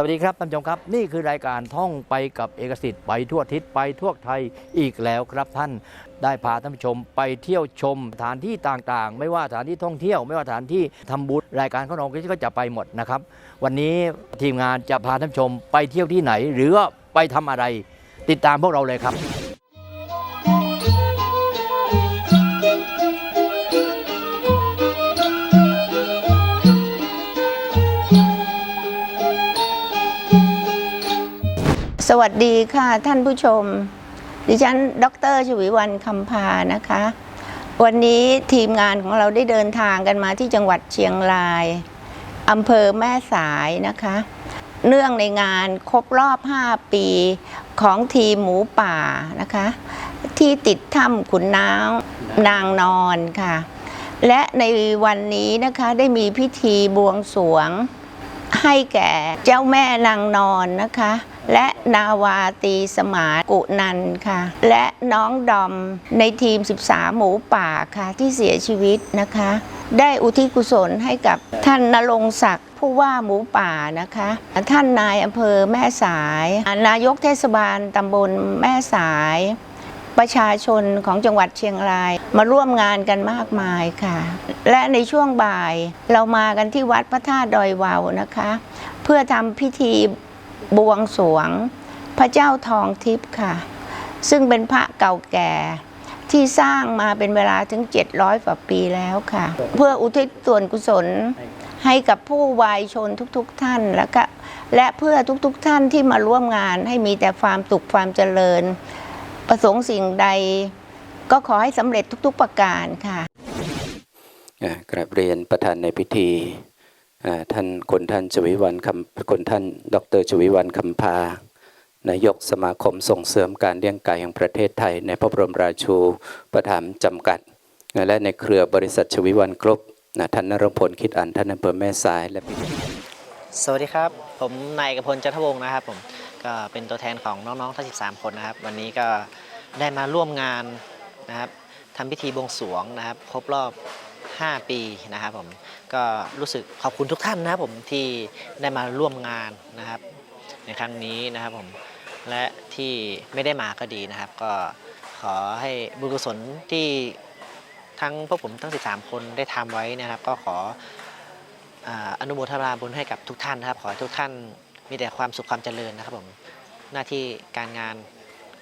สวัสดีครับท่านผู้ชมครับ นี่คือรายการท่องไปกับเอกสิทธิ์ไปทั่วทิศไปทั่วไทยอีกแล้วครับท่านได้พาท่านผู้ชมไปเที่ยวชมสถานที่ต่างๆ ไม่ว่าสถานที่ท่องเที่ยว ไม่ว่าสถานที่ทำบุญรายการของเราก็จะไปหมดนะครับ วันนี้ทีมงานจะพาท่านผู้ชมไปเที่ยวที่ไหน หรือว่าไปทำอะไร ติดตามพวกเราเลยครับ สวัสดีค่ะท่านผู้ชม ดิฉัน ดรชวีวันคำพานะคะ วันนี้ทีมงานของเราได้เดินทางกันมาที่จังหวัดเชียงรายอำเภอแม่สายนะคะ เนื่องในงานครบรอบ 5 ปีของทีมหมูป่านะคะ ที่ติดถ้ำขุนน้ำนางนอนค่ะ และในวันนี้นะคะได้มีพิธีบวงสรวงให้แก่เจ้าแม่นางนอนนะคะ และนาวาตีสมานกุนันค่ะ และน้องดอมในทีม 13 หมูป่าค่ะที่เสียชีวิตนะคะ ได้อุทิศกุศลให้กับท่านนรงศักดิ์ผู้ว่าหมูป่านะคะ ท่านนายอำเภอแม่สาย นายกเทศบาลตำบลแม่สาย ประชาชนของจังหวัดเชียงราย มาร่วมงานกันมากมายค่ะ และในช่วงบ่ายเรามากันที่วัดพระธาตุดอยวาวนะคะ เพื่อทำพิธี บวงสรวง พระเจ้าทองทิพย์ค่ะ ซึ่งเป็นพระเก่าแก่ที่สร้างมาเป็นเวลาถึง 700กว่าปีแล้วค่ะ เพื่ออุทิศส่วนกุศลให้กับผู้วายชนทุกๆทท่านแล้วก็และเพื่อทุกๆทท่านที่มาร่วมงานให้มีแต่ความสุขความเจริญ ประสงค์สิ่งใด ก็ขอให้สำเร็จทุกๆประการค่ะกราบเรียนประธานในพิธี ท่านคนท่านชวิวันคำคนท่าน ดรชวิวันคำพานายกสมาคมส่งเสริมการเลี้ยงไก่แห่งประเทศไทย ในพระบรมราชูประถมภ์จำกัด และในเครือบริษัทชวิวันกรุ๊ปนะท่านนรพลคิดอันท่านอำเภอแม่สายและสวัสดีครับ ผมนายกพลจันทวงศ์นะครับผมก็เป็นตัวแทนของน้องๆทั้ง 13 คนนะครับ วันนี้ก็ได้มาร่วมงานนะครับทำพิธีบวงสรวงนะครับ ครบรอบ 5 ปีนะครับผมก็รู้สึกขอบคุณทุกท่านนะครับผมที่ได้มาร่วมงานนะครับ ในครั้งนี้นะครับผมและที่ไม่ได้มาก็ดีนะครับ ก็ขอให้บุญกุศลที่ทั้งพวกผมทั้ง 13 คนได้ทำไว้นะครับ ก็ขอออนุโมทนาบุญให้กับทุกท่านนะครับ ขอให้ทุกท่านมีแต่ความสุขความเจริญนะครับผมหน้าที่การงาน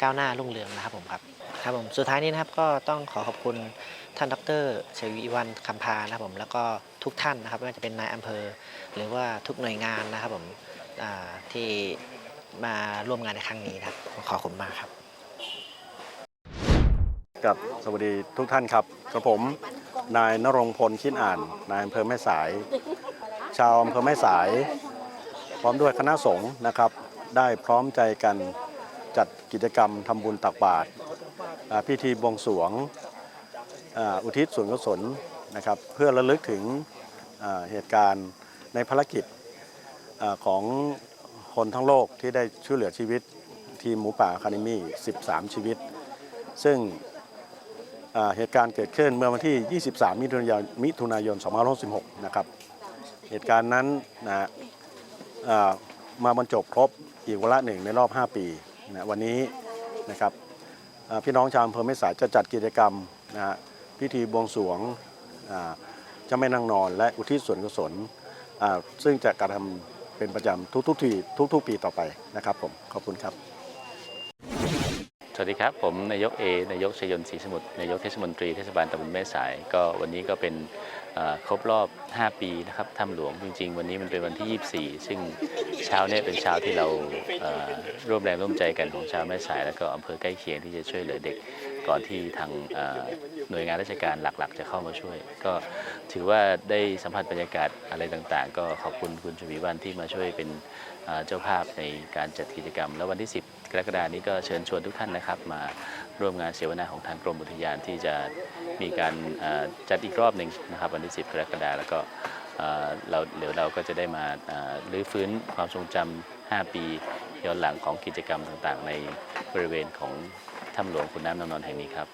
ก้าวหน้ารุ่งเรืองนะครับผมครับครับผมสุดท้ายนี้นะครับก็ต้องขอขอบคุณท่านดรชวีวันคำพานะครับผมแล้วก็ทุกท่านนะครับไม่ว่าจะเป็นนายอำเภอ หรือว่าทุกหน่วยงานนะครับผมที่มาร่วมงานในครั้งนี้นะครับขอบคุณมากครับกับสวัสดีทุกท่านครับกับผม นายนรงพลคิดอ่าน นายอำเภอแม่สาย ชาวอำเภอแม่สาย พร้อมด้วยคณะสงฆ์นะครับ ได้พร้อมใจกัน จัดกิจกรรมทำบุญตักบาตรพิธีบวงสรวงอ,อุทิศส่วนกุศลนะครับเพื่อระลึกถึงเหตุการณ์ในภารกิจอของคนทั้งโลกที่ได้ช่วยเหลือชีวิตทีมหมูป่าคาเดมี่ 13 ชีวิต ซึ่งเหตุการณ์เกิดขึ้นเมื่อวันที่ 23 มิถุนายนมิถุนายน2566 นะครับ เหตุการณ์นั้นนะมาบรรจบครบอีกวาระหนึ่งในรอบ 5 ปี นะวันนี้นะครับพี่น้องชาวอำเภอแม่สายจะจัดกิจกรรมนะฮะพิธีบวงสรวงเจ้าแม่นางนอน และอุทิศส่วนกุศลซึ่งจะกระทำเป็นประจำทุกๆทีทุกๆปีต่อไปนะครับผมขอบคุณครับ สวัสดีครับ ผมนายกเอนายกชยนต์ศรีสมุทรนายกเทศมนตรีเทศบาลตำบลแม่สาย ก็วันนี้ก็เป็นครบรอบ 5 ปีนะครับถ้ำหลวงจริง ๆ วันนี้มันเป็นวันที่ 24 ซึ่งเช้าเนี่ยเป็นเช้าที่เราร่วมแรงร่วมใจกันของชาวแม่สาย แล้วก็อำเภอใกล้เคียงที่จะช่วยเหลือเด็ก ก่อนที่ทางหน่วยงานราชการหลักๆ จะเข้ามาช่วย ก็ถือว่าได้สัมผัสบรรยากาศอะไรต่างๆ ก็ขอบคุณคุณชวีวันที่มาช่วยเป็นเจ้าภาพในการจัดกิจกรรม แล้ววันที่ 10 กรกฎานี้ก็เชิญชวนทุกท่านนะครับ มาร่วมงานเสวนาของทางกรมอุทยานที่จะมีการจัดอีกรอบหนึ่งนะครับ วันที่ 10 กรกฎาแล้วก็เราเดี๋ยวเราก็จะได้มาเอ่อรื้อฟื้นความทรงจำ5 ปีย้อนหลังของกิจกรรมต่างๆ ในบริเวณของ ถ้ำหลวงขุนน้ำนางนอนแห่งนี้ครับ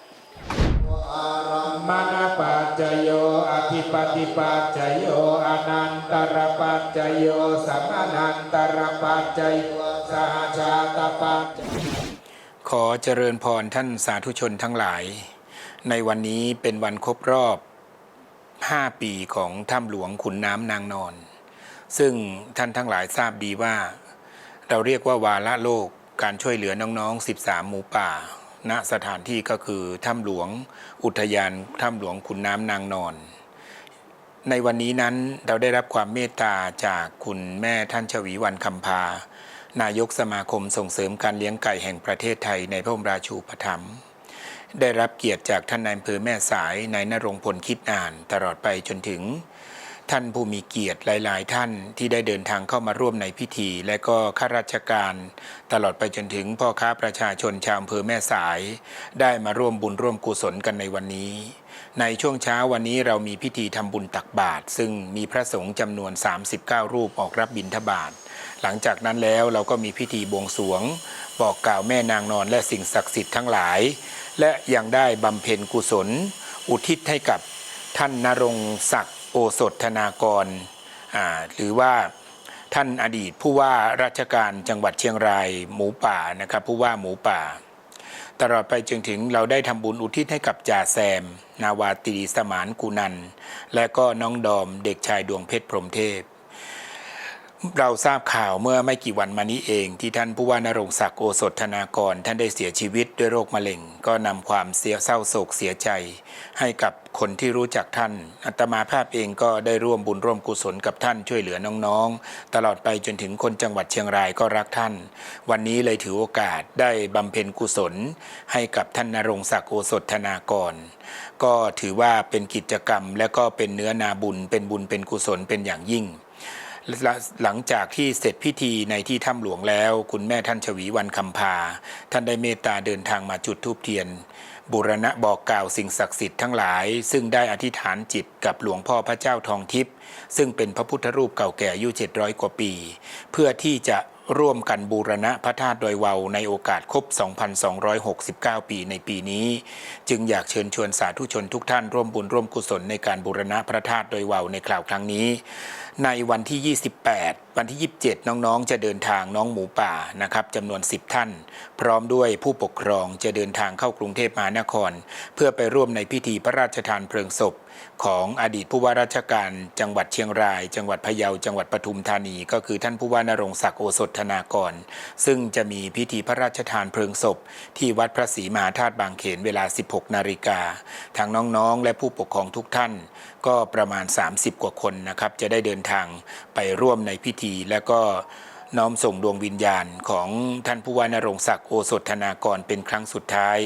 มณปัจจโยอธิปติปัจจโยอนันตรปัจจโยสัมอนันตรปัจจโยสหชาตปัจจขอเจริญพรท่านสาธุชนทั้งหลาย ในวันนี้เป็นวันครบรอบ 5 ปีของถ้ำหลวงขุนน้ำนางนอน ซึ่งท่านทั้งหลายทราบดีว่า เราเรียกว่าวาระโลกการช่วยเหลือน้องๆ 13 หมูป่า ณสถานที่ก็คือถ้ำหลวงอุทยานถ้ำหลวงขุนน้ำนางนอน ในวันนี้นั้นเราได้รับความเมตตาจากคุณแม่ท่านชวีวันคำพานายกสมาคมส่งเสริมการเลี้ยงไก่แห่งประเทศไทยในพระบรมราชูปถัมภ์ได้รับเกียรติจากท่านนายอำเภอแม่สายนายนรงพลคิดอ่าน ตลอดไปจนถึง ท่านผู้มีเกียรติหลาย ๆ ท่านที่ได้เดินทางเข้ามาร่วมในพิธี และก็ข้าราชการ ตลอดไปจนถึงพ่อค้าประชาชนชาวอำเภอแม่สาย ได้มาร่วมบุญร่วมกุศลกันในวันนี้ ในช่วงเช้าวันนี้เรามีพิธีทำบุญตักบาตรซึ่งมีพระสงฆ์จำนวน 39 รูปออกรับบิณฑบาตหลังจากนั้นแล้วเราก็มีพิธีบวงสวง บอกกล่าวแม่นางนอนและสิ่งศักดิ์สิทธิ์ทั้งหลาย และยังได้บำเพ็ญกุศล อุทิศให้กับท่านนรงศักดิ์ โอสถธนากร หรือว่าท่านอดีตผู้ว่าราชการจังหวัดเชียงรายหมูป่านะครับผู้ว่าหมูป่า ตลอดไปจนถึงเราได้ทำบุญอุทิศให้กับจ่าแซม นาวาตรีสมานกุนัน และก็น้องดอมเด็กชายดวงเพชรพรมเทพ เราทราบข่าวเมื่อไม่กี่วันมานี้เอง ที่ท่านผู้ว่านรงศักดิ์โอสถธนากร ท่านได้เสียชีวิตด้วยโรคมะเร็ง ก็นำความเสียเศร้าโศกเสียใจ ให้กับคนที่รู้จักท่าน อัตมาภาพเองก็ได้ร่วมบุญร่วมกุศลกับท่านช่วยเหลือน้องๆ ตลอดไปจนถึงคนจังหวัดเชียงรายก็รักท่าน วันนี้เลยถือโอกาสได้บำเพ็ญกุศล ให้กับท่านนรงศักดิ์โอสถธนากร ก็ถือว่าเป็นกิจกรรมและก็เป็นเนื้อนาบุญเป็นบุญเป็นกุศลเป็นอย่างยิ่ง หลังจากที่เสร็จพิธีในที่ถ้ำหลวงแล้ว คุณแม่ท่านชวีวันคำพา ท่านได้เมตตาเดินทางมาจุดธูปเทียนบูรณะบอกกล่าวสิ่งศักดิ์สิทธิ์ทั้งหลาย ซึ่งได้อธิษฐานจิตกับหลวงพ่อพระเจ้าทองทิพย์ซึ่งเป็นพระพุทธรูปเก่าแก่อายุ700 กว่าปี เพื่อที่จะร่วมกันบูรณะพระธาตุดอยเวาในโอกาสครบ 2,269 ปีในปีนี้ จึงอยากเชิญชวนสาธุชนทุกท่านร่วมบุญร่วมกุศลในการบูรณะพระธาตุดอยเวาในคราวครั้งนี้ในวันที่ 28 วันที่ 27 น้องๆ จะเดินทางน้องหมูป่านะครับจำนวน 10 ท่าน พร้อมด้วยผู้ปกครองจะเดินทางเข้ากรุงเทพมหานคร เพื่อไปร่วมในพิธีพระราชทานเพลิงศพ ของอดีตผู้ว่าราชการ จังหวัดเชียงราย จังหวัดพะเยาจังหวัดปทุมธานี ก็คือท่านผู้ว่านรงศักดิ์โอสถธนากร ซึ่งจะมีพิธีพระราชทานเพลิงศพ ที่วัดพระศรีมหาธาตุบางเขนเวลา 16 นาฬิกาทางน้องๆ และผู้ปกครองทุกท่าน ก็ประมาณ 30 กว่าคนนะครับจะได้เดินทางไปร่วมในพิธี และก็น้อมส่งดวงวิญญาณของท่านผู้ว่านรงศักดิ์โอสถธนากรเป็นครั้งสุดท้าย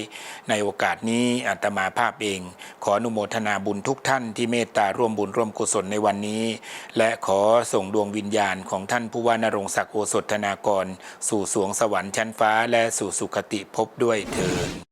ในโอกาสนี้อาตมาภาพเอง ขออนุโมทนาบุญทุกท่านที่เมตตาร่วมบุญร่วมกุศลในวันนี้ และขอส่งดวงวิญญาณของท่านผู้ว่านรงศักดิ์โอสถธนากร สู่สวงสวรรค์ชั้นฟ้าและสู่สุคติภพด้วยเถิด